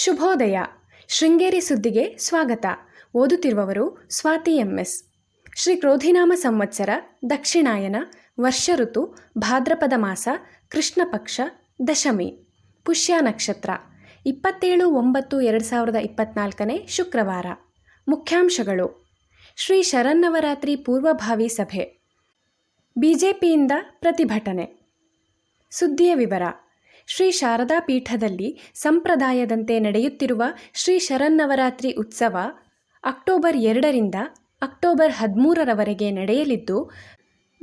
ಶುಭೋದಯ. ಶೃಂಗೇರಿ ಸುದ್ದಿಗೆ ಸ್ವಾಗತ. ಓದುತ್ತಿರುವವರು ಸ್ವಾತಿ ಎಂಎಸ್ ಶ್ರೀ ಕ್ರೋಧಿನಾಮ ಸಂವತ್ಸರ, ದಕ್ಷಿಣಾಯನ, ವರ್ಷ ಋತು, ಭಾದ್ರಪದ ಮಾಸ, ಕೃಷ್ಣ ಪಕ್ಷ, ದಶಮಿ, ಪುಷ್ಯ ನಕ್ಷತ್ರ, ಇಪ್ಪತ್ತೇಳು ಒಂಬತ್ತು ಎರಡು ಸಾವಿರದ ಇಪ್ಪತ್ನಾಲ್ಕನೇ ಶುಕ್ರವಾರ. ಮುಖ್ಯಾಂಶಗಳು. ಶ್ರೀ ಶರನ್ನವರಾತ್ರಿ ಪೂರ್ವಭಾವಿ ಸಭೆ. ಬಿಜೆಪಿಯಿಂದ ಪ್ರತಿಭಟನೆ. ಸುದ್ದಿಯ ವಿವರ. ಶ್ರೀ ಶಾರದಾ ಪೀಠದಲ್ಲಿ ಸಂಪ್ರದಾಯದಂತೆ ನಡೆಯುತ್ತಿರುವ ಶ್ರೀ ಶರನ್ನವರಾತ್ರಿ ಉತ್ಸವ ಅಕ್ಟೋಬರ್ ಎರಡರಿಂದ ಅಕ್ಟೋಬರ್ ಹದಿಮೂರರವರೆಗೆ ನಡೆಯಲಿದ್ದು,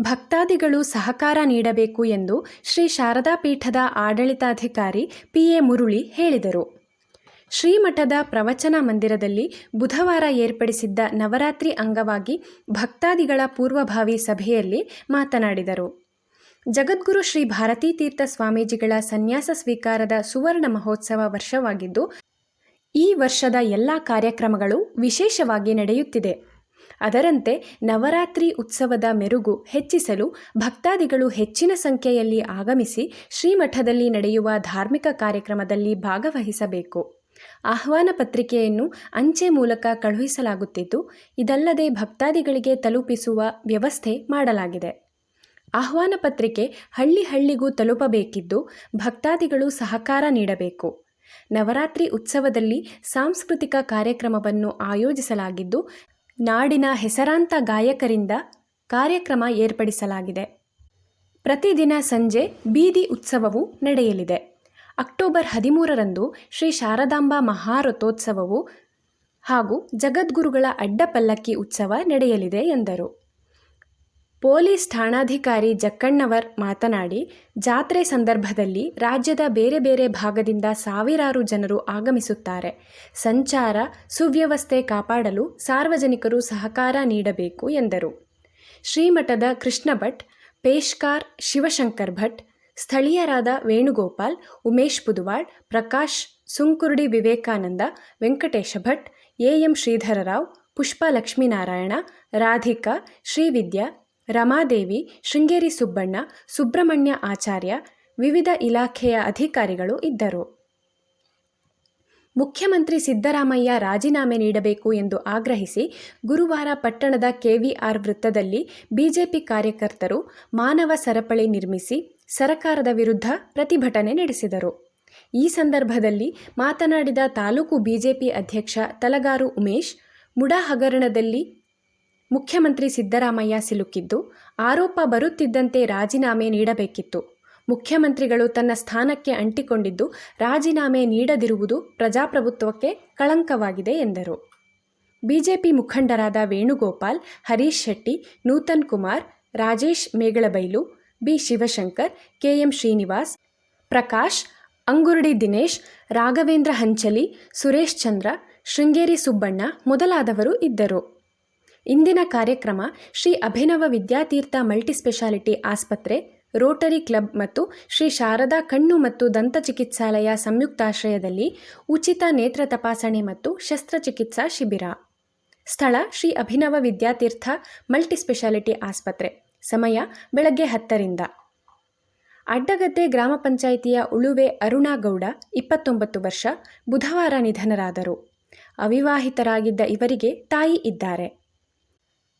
ಭಕ್ತಾದಿಗಳು ಸಹಕಾರ ನೀಡಬೇಕು ಎಂದು ಶ್ರೀ ಶಾರದಾ ಪೀಠದ ಆಡಳಿತಾಧಿಕಾರಿ ಪಿ ಎ ಮುರುಳಿ ಹೇಳಿದರು. ಶ್ರೀಮಠದ ಪ್ರವಚನ ಮಂದಿರದಲ್ಲಿ ಬುಧವಾರ ಏರ್ಪಡಿಸಿದ್ದ ನವರಾತ್ರಿ ಅಂಗವಾಗಿ ಭಕ್ತಾದಿಗಳ ಪೂರ್ವಭಾವಿ ಸಭೆಯಲ್ಲಿ ಮಾತನಾಡಿದರು. ಜಗದ್ಗುರು ಶ್ರೀ ಭಾರತೀ ತೀರ್ಥ ಸ್ವಾಮೀಜಿಗಳ ಸನ್ಯಾಸ ಸ್ವೀಕಾರದ ಸುವರ್ಣ ಮಹೋತ್ಸವ ವರ್ಷವಾಗಿದ್ದು, ಈ ವರ್ಷದ ಎಲ್ಲ ಕಾರ್ಯಕ್ರಮಗಳು ವಿಶೇಷವಾಗಿ ನಡೆಯುತ್ತಿದೆ. ಅದರಂತೆ ನವರಾತ್ರಿ ಉತ್ಸವದ ಮೆರುಗು ಹೆಚ್ಚಿಸಲು ಭಕ್ತಾದಿಗಳು ಹೆಚ್ಚಿನ ಸಂಖ್ಯೆಯಲ್ಲಿ ಆಗಮಿಸಿ ಶ್ರೀಮಠದಲ್ಲಿ ನಡೆಯುವ ಧಾರ್ಮಿಕ ಕಾರ್ಯಕ್ರಮದಲ್ಲಿ ಭಾಗವಹಿಸಬೇಕು. ಆಹ್ವಾನ ಪತ್ರಿಕೆಯನ್ನು ಅಂಚೆ ಮೂಲಕ ಕಳುಹಿಸಲಾಗುತ್ತಿದ್ದು, ಇದಲ್ಲದೆ ಭಕ್ತಾದಿಗಳಿಗೆ ತಲುಪಿಸುವ ವ್ಯವಸ್ಥೆ ಮಾಡಲಾಗಿದೆ. ಆಹ್ವಾನ ಪತ್ರಿಕೆ ಹಳ್ಳಿ ಹಳ್ಳಿಗೂ ತಲುಪಬೇಕಿದ್ದು ಭಕ್ತಾದಿಗಳು ಸಹಕಾರ ನೀಡಬೇಕು. ನವರಾತ್ರಿ ಉತ್ಸವದಲ್ಲಿ ಸಾಂಸ್ಕೃತಿಕ ಕಾರ್ಯಕ್ರಮವನ್ನು ಆಯೋಜಿಸಲಾಗಿದ್ದು, ನಾಡಿನ ಹೆಸರಾಂತ ಗಾಯಕರಿಂದ ಕಾರ್ಯಕ್ರಮ ಏರ್ಪಡಿಸಲಾಗಿದೆ. ಪ್ರತಿದಿನ ಸಂಜೆ ಬೀದಿ ಉತ್ಸವವು ನಡೆಯಲಿದೆ. ಅಕ್ಟೋಬರ್ ಹದಿಮೂರರಂದು ಶ್ರೀ ಶಾರದಾಂಬಾ ಮಹಾರಥೋತ್ಸವವು ಹಾಗೂ ಜಗದ್ಗುರುಗಳ ಅಡ್ಡಪಲ್ಲಕ್ಕಿ ಉತ್ಸವ ನಡೆಯಲಿದೆ ಎಂದರು. ಪೊಲೀಸ್ ಠಾಣಾಧಿಕಾರಿ ಜಕ್ಕಣ್ಣವರ್ ಮಾತನಾಡಿ, ಜಾತ್ರೆ ಸಂದರ್ಭದಲ್ಲಿ ರಾಜ್ಯದ ಬೇರೆ ಬೇರೆ ಭಾಗದಿಂದ ಸಾವಿರಾರು ಜನರು ಆಗಮಿಸುತ್ತಾರೆ. ಸಂಚಾರ, ಸುವ್ಯವಸ್ಥೆ ಕಾಪಾಡಲು ಸಾರ್ವಜನಿಕರು ಸಹಕಾರ ನೀಡಬೇಕು ಎಂದರು. ಶ್ರೀಮಠದ ಕೃಷ್ಣ ಭಟ್ ಪೇಶ್ಕಾರ್, ಶಿವಶಂಕರ್ ಭಟ್, ಸ್ಥಳೀಯರಾದ ವೇಣುಗೋಪಾಲ್, ಉಮೇಶ್ ಪುದುವಾಳ್ ಪ್ರಕಾಶ್, ಸುಂಕುರ್ಡಿ ವಿವೇಕಾನಂದ, ವೆಂಕಟೇಶ ಭಟ್, ಎಎಂ ಶ್ರೀಧರರಾವ್ ಪುಷ್ಪ ಲಕ್ಷ್ಮೀನಾರಾಯಣ ರಾಧಿಕಾ, ಶ್ರೀವಿದ್ಯಾ ರಮಾದೇವಿ, ಶೃಂಗೇರಿ ಸುಬ್ಬಣ್ಣ, ಸುಬ್ರಹ್ಮಣ್ಯ ಆಚಾರ್ಯ, ವಿವಿಧ ಇಲಾಖೆಯ ಅಧಿಕಾರಿಗಳು ಇದ್ದರು. ಮುಖ್ಯಮಂತ್ರಿ ಸಿದ್ದರಾಮಯ್ಯ ರಾಜೀನಾಮೆ ನೀಡಬೇಕು ಎಂದು ಆಗ್ರಹಿಸಿ ಗುರುವಾರ ಪಟ್ಟಣದ ಕೆವಿಆರ್ ವೃತ್ತದಲ್ಲಿ ಬಿಜೆಪಿ ಕಾರ್ಯಕರ್ತರು ಮಾನವ ಸರಪಳಿ ನಿರ್ಮಿಸಿ ಸರಕಾರದ ವಿರುದ್ಧ ಪ್ರತಿಭಟನೆ ನಡೆಸಿದರು. ಈ ಸಂದರ್ಭದಲ್ಲಿ ಮಾತನಾಡಿದ ತಾಲೂಕು ಬಿಜೆಪಿ ಅಧ್ಯಕ್ಷ ತಲಗಾರು ಉಮೇಶ್ ಮುಡಾ ಹಗರಣದಲ್ಲಿ ಮುಖ್ಯಮಂತ್ರಿ ಸಿದ್ದರಾಮಯ್ಯ ಸಿಲುಕಿದ್ದು, ಆರೋಪ ಬರುತ್ತಿದ್ದಂತೆ ರಾಜೀನಾಮೆ ನೀಡಬೇಕಿತ್ತು. ಮುಖ್ಯಮಂತ್ರಿಗಳು ತನ್ನ ಸ್ಥಾನಕ್ಕೆ ಅಂಟಿಕೊಂಡಿದ್ದು, ರಾಜೀನಾಮೆ ನೀಡದಿರುವುದು ಪ್ರಜಾಪ್ರಭುತ್ವಕ್ಕೆ ಕಳಂಕವಾಗಿದೆ ಎಂದರು. ಬಿಜೆಪಿ ಮುಖಂಡರಾದ Venugopal, Harish Shetty, Nutan Kumar, Rajesh Megalabailu, B Shivashankar, K M Srinivas, Prakash, Angurudi Dinesh, Raghavendra Hanchali, Suresh Chandra, Sringeri Subbanna ಮೊದಲಾದವರು ಇದ್ದರು. ಇಂದಿನ ಕಾರ್ಯಕ್ರಮ ಶ್ರೀ ಅಭಿನವ ವಿದ್ಯಾತೀರ್ಥ ಮಲ್ಟಿಸ್ಪೆಷಾಲಿಟಿ ಆಸ್ಪತ್ರೆ, ರೋಟರಿ ಕ್ಲಬ್ ಮತ್ತು ಶ್ರೀ ಶಾರದಾ ಕಣ್ಣು ಮತ್ತು ದಂತ ಚಿಕಿತ್ಸಾಲಯ ಸಂಯುಕ್ತಾಶ್ರಯದಲ್ಲಿ ಉಚಿತ ನೇತ್ರ ತಪಾಸಣೆ ಮತ್ತು ಶಸ್ತ್ರಚಿಕಿತ್ಸಾ ಶಿಬಿರ. ಸ್ಥಳ ಶ್ರೀ ಅಭಿನವ ವಿದ್ಯಾತೀರ್ಥ ಮಲ್ಟಿಸ್ಪೆಷಾಲಿಟಿ ಆಸ್ಪತ್ರೆ. ಸಮಯ ಬೆಳಗ್ಗೆ ಹತ್ತರಿಂದ. ಅಡ್ಡಗದ್ದೆ ಗ್ರಾಮ ಪಂಚಾಯಿತಿಯ ಉಳುವೆ ಅರುಣಾಗೌಡ, ಇಪ್ಪತ್ತೊಂಬತ್ತು ವರ್ಷ, ಬುಧವಾರ ನಿಧನರಾದರು. ಅವಿವಾಹಿತರಾಗಿದ್ದ ಇವರಿಗೆ ತಾಯಿ ಇದ್ದಾರೆ.